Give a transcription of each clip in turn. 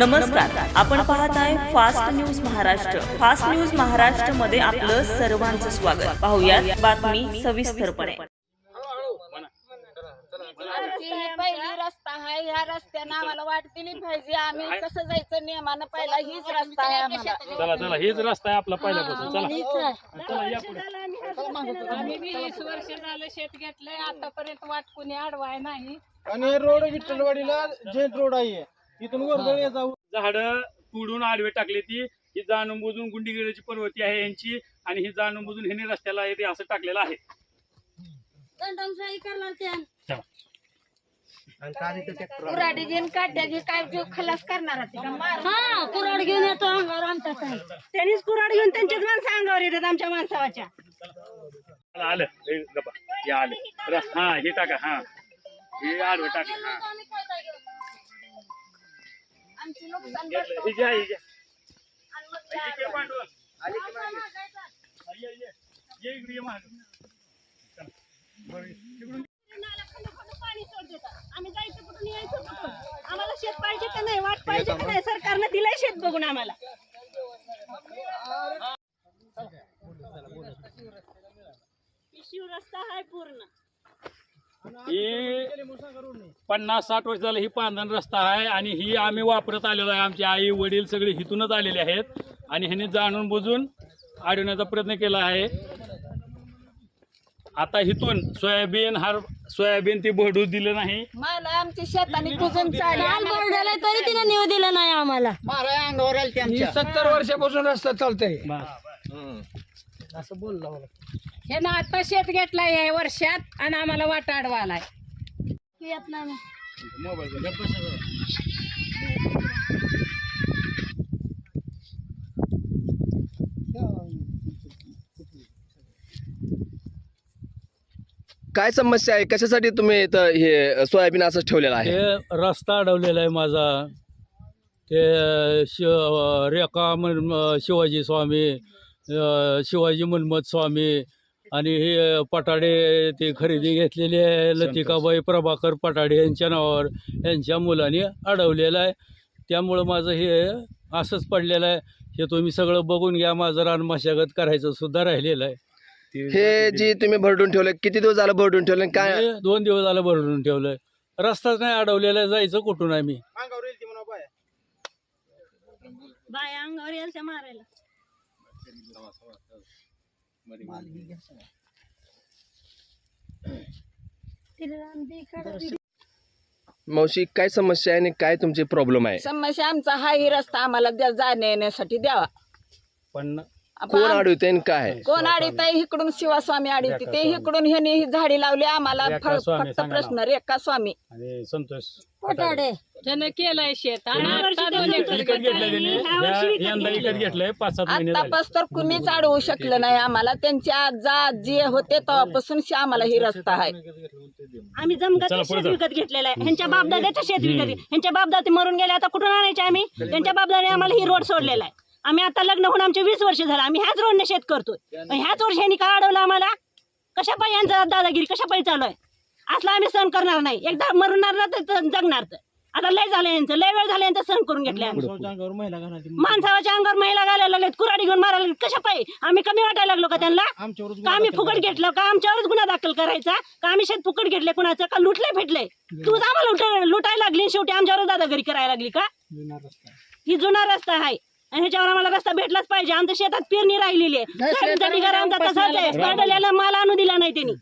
नमस्कार. आपण पाहताय fast news Maharashtra fast news महाराष्ट्रमध्ये आपलं सर्वांचं स्वागत. पाहुयात बातमी सविस्तरपणे. आमची ही पहिली रस्ता आहे. ह्या रस्त्यानं आम्हाला वाट दिली पाहिजे. आम्ही कसं जायचं नियमानं? पहिला हीच रस्ता आहे आम्हाला. चला चला हेच रस्ता आहे आपला पहिल्यापासून. चला. चला या पुढे. आम्ही वीस वर्ष झालं शेत घेतलंय. आतापर्यंत वाट कुणी अडवाय नाही. आणि रोड विठ्ठलवाडीला जैन रोड आहे इथून वर्दळ जाऊ. झाड तोडून आडवे टाकले ती. ही जाणून बुजून गुंडीगिरीची पर्वती आहे यांची आणि ही जाणून बुजून ह्याने रस्त्याला आहे ते असं टाकलेलं आहे. चला. कुराडी घेऊन काढ्याची काय जीव खलास करणार होती का मार हा कुराड घेऊन येतो अंगावर आमचा त्यांनीच कुराड घेऊन त्यांच्याच माणसं अंगावर येतात आमच्या माणसावाच्या चला, आलं. हे गप्पा. हे आले. रस- हा हे टाका हा. हे आडवं टाकलं हा. आमची नुकसान आम्ही जायचं कुठून यायचं कुठून? आम्हाला शेत पाहिजे का नाही? वाट पाहिजे का नाही? सरकारनं दिलंय शेत बघून आम्हाला. शिव रस्ता आहे पूर्ण. ही पन्नास साठ वर्ष झालं ही पांधन रस्ता आहे आणि ही आम्ही वापरत आलेलो आहे. आमचे आई वडील सगळे हिथूनच आलेले आहेत. आणि ह्यांनी जाणून बुजून अडवण्याचा प्रयत्न केला आहे. आता हिथून सोयाबीन हर सोयाबीन ती भरडू दिलं नाही. मला आमची शेताने कुजून चालली काल बोर्डाला तरी तिने नेऊ दिलं नाही आम्हाला. सत्तर वर्षापासून रस्ता चालतंय. हे ना आता शेत घेतलाय या वर्षात आणि आम्हाला वाट अडवालाय येत नाही काय समस्या आहे? कशासाठी तुम्ही इथं हे सोयाबीन असंच ठेवलेलं आहे? ते रस्ता अडवलेला आहे माझा. ते शिव रेखा मन शिवाजी स्वामी अ, शिवाजी मनमत स्वामी आणि हे पटाडे ते खरेदी घेतलेले आहे लतिकाबाई प्रभाकर पटाडे यांच्या नावावर यांच्या मुलांनी अडवलेलं आहे. त्यामुळं माझं हे असंच पडलेलं आहे. हे तुम्ही सगळं बघून घ्या. माझं रान मशागत करायचं सुद्धा राहिलेलं आहे. हे जी तुम्ही भरडून ठेवलं किती दिवस झालं भरडून ठेवलं काय? हे दोन दिवस झालं भरून ठेवलंय. रस्ताच नाही अडवलेला आहे, जायचं कुठून आम्ही बाय. बाया अंगावर यायच्या मारायला. मावशी काय समस्या आहे आणि काय तुमची प्रॉब्लेम आहे? समस्या आमचा हा ही रस्ता आम्हाला द्या जाण्या येण्यासाठी द्यावा. पण कोण अडवते आणि काय? कोण आडीत आहे इकडून शिवास्वामी आडीत ते इकडून ह्यानी ही झाडी लावली आम्हाला रेखा फ- स्वामी फक्त सांगा प्रश्न रेखा स्वामी. आणि संतोष पटाडे त्यानं केलंय शेत विकत घेतलंय त्यांनी. या- यंदा विकत घेतलंय. पाच सात महिने झाले. आतापास तर कुणीच अडवू शकलं नाही. आम्हाला त्यांच्या आजा जे होते तेव्हापासून शे आम्हाला ही रस्ता आहे. आम्ही जमगाचं चला, पुढे शेत जा. विकत घेतलेलं आहे. ह्यांच्या बापदाद्याचं शेत विकत घे- ह्यांच्या बापदाते मरून गेले आता कुठून आणायचे आम्ही? त्यांच्या बापदाने आम्हाला ही रोड सोडलेला आहे. आम्ही आता लग्न होऊन आमचे वीस वर्ष झालं. आम्ही ह्याच रोडने शेत करतोय. पण ह्याच वर्षी ह्यांनी का अडवलं आम्हाला? कशा पायी यांचा दादागिरी कशा पायी चालू आहे? असला आम्ही सहन करणार नाही. एकदा मरणार ना तर जगणार तर. आता लय झालं यांचं. लय वेळ झालं यांचं सहन करून घेतलं आम्ही माणसाच्या अंगावर महिला घालायला लागलेत कुराडी घेऊन मारायला लागलेत कशा पायी आम्ही कमी वाटायला लागलो का त्यांना? का आम्ही फुकट घेतलं? का आमच्यावरच गुन्हा दाखल करायचा? का आम्ही शेत फुकट घेतले कुणाचं? का लुटले फेटले तूच आम्हाला लुट- लुटायला लागली शेवटी आमच्यावर दादागिरी करायला लागली का? ही जुना रस्ता आहे. आणि ह्याच्यावर आम्हाला रस्ता भेटलाच पाहिजे. आमच्या शेतात पेरणी राहिलेली आहे. सोयाबीनचा बिगार आमचा तसाच आहे. काढलेला माल आणू दिला नाही त्यांनी.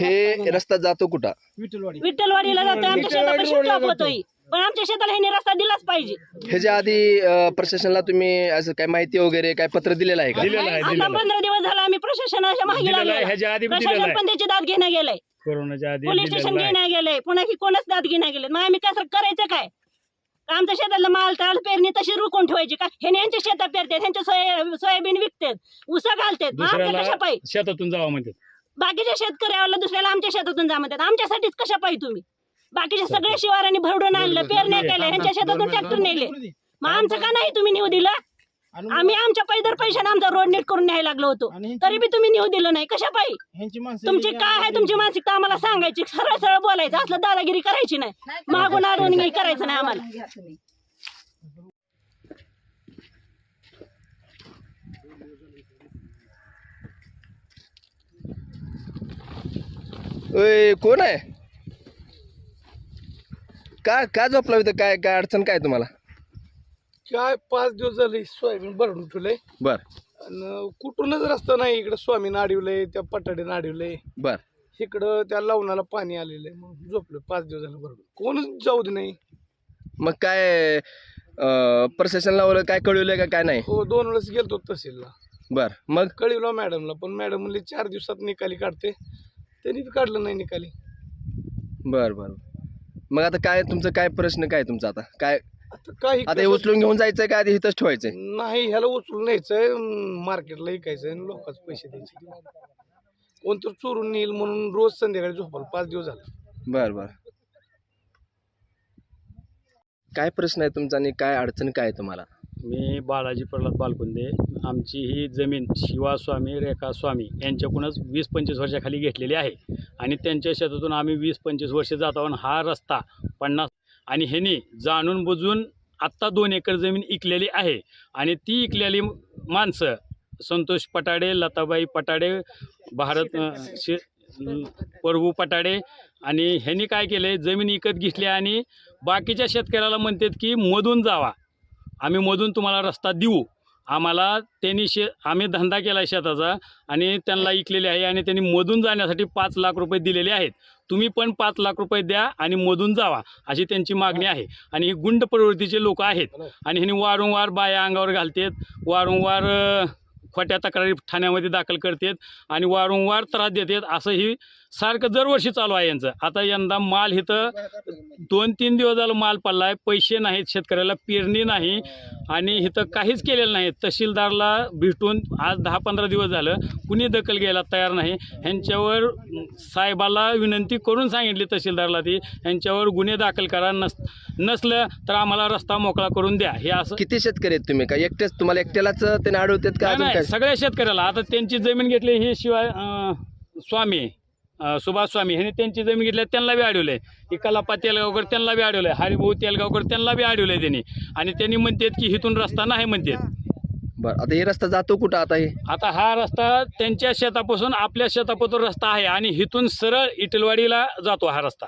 हे रस्ता जातो कुठं? विठ्ठलवाडी. विठ्ठलवाडीला जातोय. आमच्या शेताकडे शिटलाप होतोय. पण आमच्या शेताला ह्याने रस्ता दिलाच पाहिजे. ह्याच्या आधी अं, प्रशासनाला तुम्ही असं काय माहिती वगैरे काय पत्र दिलेलं आहे का? दिलेलं आहे आता दिलेलं आहे. पंधरा दिवस झाला आम्ही प्रशासनाच्या मागे दिलेलं आहे, लागलो ह्याच्या आधी बी दिलेलं प्रशासन आहे. पण त्याची दाद घेणं गेलंय. कोरोनाच्या आधी पोलीस स्टेशन दिलेलं आहे. घेण्या गेले पुन्हा की कोणच दाद घेण्या गेले मग आम्ही कसं करायचं काय? आमच्या शेतातला माल ताल पेरणी तशी रुकून ठेवायची का? हे यांच्या शेतात पेरतात ह्यांच्या सोया सोयाबीन विकतात उसा घालतात. आमच्या कशा पायी? शेतातून जावं म्हणते बाकीच्या शेतकऱ्याला दुसऱ्याला आमच्या शेतातून जा म्हणतात. आमच्यासाठीच कशा पायी तुम्ही? बाकीचे सगळे शिवारांनी भरडून आणलं पेरण्या केल्या ह्यांच्या शेतातून ट्रॅक्टर नेले. मग आमचं का नाही तुम्ही नेऊ दिलं? आम्ही आमच्या पैदर पैशाने आमचा रोड नीट करून न्यायला लागलो होतो. आणि ह्यांची- तरी बी तुम्ही नेऊ दिलं नाही. कशा पायी? ह्यांची माणसं तुमची काय आहे तुमची मानसिकता? आम्हाला सांगायची. सरळ सरळ बोलायचं. असलं दादागिरी करायची नाही. मागून आडून करायचं नाही आम्हाला. ओय कोण आहे? का का झोपला इथं? काय काय अडचण काय तुम्हाला? काय पाच दिवस झाले सोयाबीन भरून ठेवलंय. बर. आणि कुठूनच रस्ता नाही इकडे स्वामी नाडिवलंय त्या पटाडे नाडिवलंय बर. इकडं त्या लवणाला पाणी आलेलं आहे मग झोपलं पाच दिवस झालं भरून. कोणच जाऊ दे नाही. मग काय अं, प्रशासन लावलं काय कळवलंय का काय नाही? हो दोन वेळेस गेलतो तहसीलला. बर. मग? कळवलं मॅडमला पण मॅडम म्हणले चार दिवसात निकाली काढते. त्यांनी बी काढलं नाही निकाली. बर बर. मग आता काय तुमचं काय प्रश्न काय तुमचा आता? काय आता काही आता हे उचलून घेऊन जायचं का? आधी इथंच ठेवायचंय. नाही ह्याला उचलून न्यायचंय. मार्केटला विकायचंय आणि लोकांचे पैसे द्यायचे. कोणतं चोरून नेईल म्हणून रोज संध्याकाळी झोपाल पाच दिवस झाले. बर बर. काय प्रश्न आहे तुमचा आणि काय अडचण काय आहे तुम्हाला? मी बालाजी प्रल्हाद बालकुंदे. आमची ही जमीन शिवा स्वामी रेखा स्वामी यांच्याकडूनच वीस पंचवीस वर्षाखाली घेतलेली आहे. आणि त्यांच्या शेतातून आम्ही वीस पंचवीस वर्ष जात आहोत हा रस्ता पन्नास आणि ह्याने जाणून बुजून आत्ता दोन एकर जमीन इकलेली आहे. आणि ती इकलेली माणसं संतोष पटाडे लताबाई पटाडे भारत शे प्रभू पटाडे आणि ह्यांनी काय केलं जमीन विकत घेतली आणि बाकीच्या शेतकऱ्याला म्हणतात की मधून जावा. आम्ही मधून तुम्हाला रस्ता देऊ. आम्हाला त्यांनी शे आम्ही धंदा केला आहे शेताचा आणि त्यांना इकलेले आहे आणि त्यांनी मधून जाण्यासाठी पाच लाख रुपये दिलेले आहेत. तुम्ही पण पाच लाख रुपये द्या आणि मधून जावा अशी त्यांची मागणी आहे. आणि ही गुंड प्रवृत्तीचे लोक आहेत. आणि ह्यांनी वारंवार बाया अंगावर घालतात वारंवार खोट्या तक्रारी ठाण्यामध्ये दाखल करतात आणि वारंवार त्रास देतात असं ही सारखं दरवर्षी चालू आहे यांचं. आता यंदा माल इथं दोन तीन दिवस झालं माल पडला आहे पैसे नाहीत शेतकऱ्याला पेरणी नाही आणि इथं काहीच केलेलं नाही. तहसीलदारला भेटून आज दहा पंधरा दिवस झालं कुणी दखल घ्यायला तयार नाही. ह्यांच्यावर साहेबाला विनंती करून सांगितली तहसीलदारला ती ह्यांच्यावर गुन्हे दाखल करा नस नसलं तर आम्हाला रस्ता मोकळा करून द्या. हे असं किती शेतकरी आहेत तुम्ही? का एकटेच तुम्हाला एकट्यालाच त्यांना अडवतात का सगळ्या शेतकऱ्याला. आता त्यांची जमीन घेतली हे शिवाय अं, स्वामी अं, सुभाष स्वामी ह्यांनी त्यांची जमीन घेतली त्यांना बी अडवलंय. इकालापा तेलगावकर त्यांना बी अडवलंय. हरिभाऊ तेलगावकर त्यांना बी अडवलंय त्यांनी. आणि त्यांनी म्हणतात की इथून रस्ता नाही म्हणतात. बरं आता हे रस्ता जातो कुठं आता हे? आता हा रस्ता त्यांच्या शेतापासून आपल्या शेतापासून रस्ता आहे आणि इथून सरळ इटलवाडीला जातो हा रस्ता.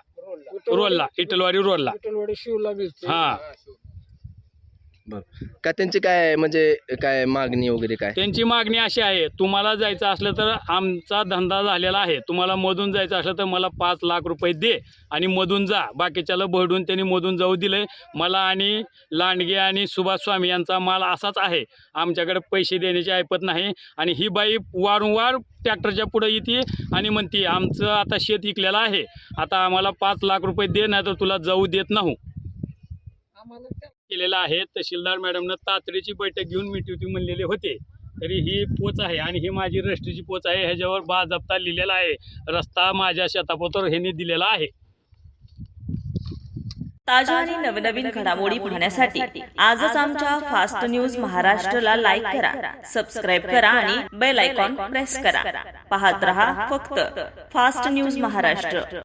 रोडला. इटलवाडी रोडला. शिवला हा. बरं. का त्यांची काय म्हणजे काय मागणी वगैरे काय? त्यांची मागणी अशी आहे तुम्हाला जायचं असलं तर आमचा धंदा झालेला आहे. तुम्हाला मधून जायचं असलं तर मला पाच लाख रुपये दे आणि मधून जा. बाकीच्याला भरडून त्यांनी मधून जाऊ दिलंय. मला आणि लांडगे आणि सुभाष स्वामी यांचा माल असाच आहे. आमच्याकडे पैसे देण्याची ऐपत नाही आणि ही बाई वारंवार ट्रॅक्टरच्या पुढे येते आणि म्हणते आमचं आता शेत विकलेलं आहे. आता आम्हाला पाच लाख रुपये दे नाही तर तुला जाऊ देत नाही. केलेला आहे. तहसीलदार मॅडमनं तातडीची बैठक घेऊन मिटवती म्हणलेले होते. तरी ही पोच आहे आणि ही माझी रजिस्ट्रीची पोच आहे. ह्याच्यावर बाजप्ता लिहिलेला आहे. रस्ता माझ्या शेतापोतर ह्यांनी दिलेला आहे. ताज्या आणि नवनवीन घडामोडी पाहण्यासाठी आजच आमच्या फास्ट न्यूज महाराष्ट्रला लाईक करा सबस्क्राईब करा आणि बेल आयकॉन प्रेस करा. पाहत रहा फक्त फास्ट न्यूज महाराष्ट्र.